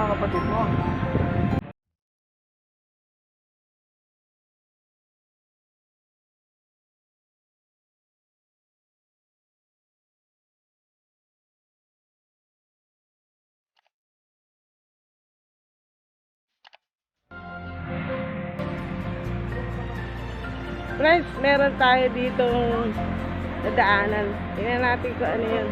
mga kapatid mo? Friends, meron tayo dito nadaanan. Tingnan natin kung ano yun.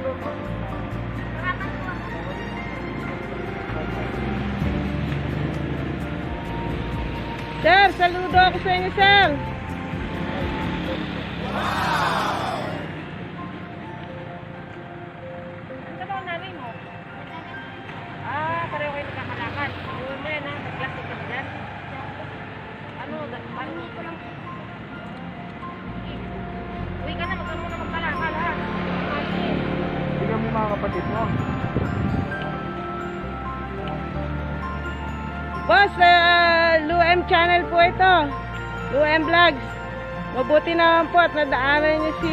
Na magkalakad ha. Tingnan mo mga kapatid mo. Boss, uh, Lu-M channel po ito. Lu-M Vlogs. Mabuti naman po at nadaanan niyo si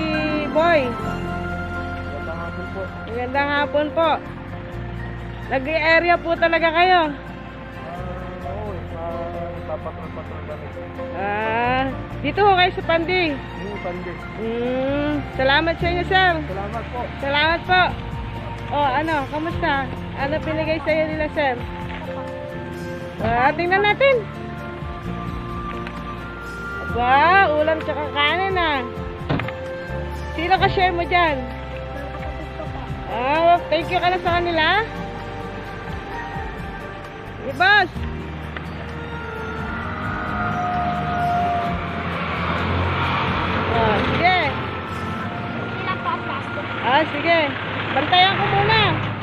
Boy. Magandang hapon po. Magandang hapon po. Nag-area po talaga kayo. Ah, oo, uh, papatrol-patrol kami. Ah, dito ho kayo sa Pandi. Yung pandi. Mm, salamat sa inyo, sir. Salamat po. Salamat po. Oh, ano, kamusta? Ano pinigay sa iyo nila, sir? Ah, tingnan natin. Aba, ulam tsaka kanin ah. Sino ka share mo dyan? Ah, thank you ka na sa kanila. Hey, boss. Ah, plastic? Ah, sige. Bantayan ko muna.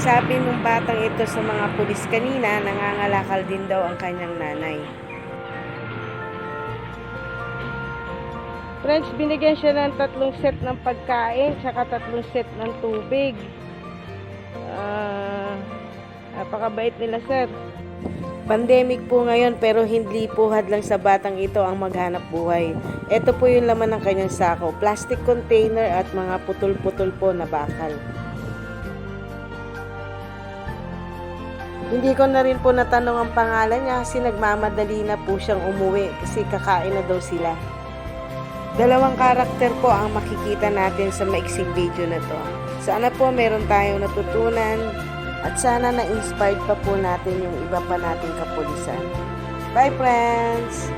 Sabi nung batang ito sa mga pulis kanina, nangangalakal din daw ang kanyang nanay. Friends, binigyan siya ng tatlong set ng pagkain, tsaka tatlong set ng tubig. Ah, napakabait nila, sir. Pandemic po ngayon pero hindi po hadlang sa batang ito ang maghanap buhay. Ito po yung laman ng kanyang sako, plastic container at mga putol-putol po na bakal. Hindi ko na rin po natanong ang pangalan niya kasi nagmamadali na po siyang umuwi kasi kakain na daw sila. Dalawang karakter po ang makikita natin sa maiksing video na to. Sana po meron tayong natutunan at sana na-inspired pa po natin yung iba pa nating kapulisan. Bye friends!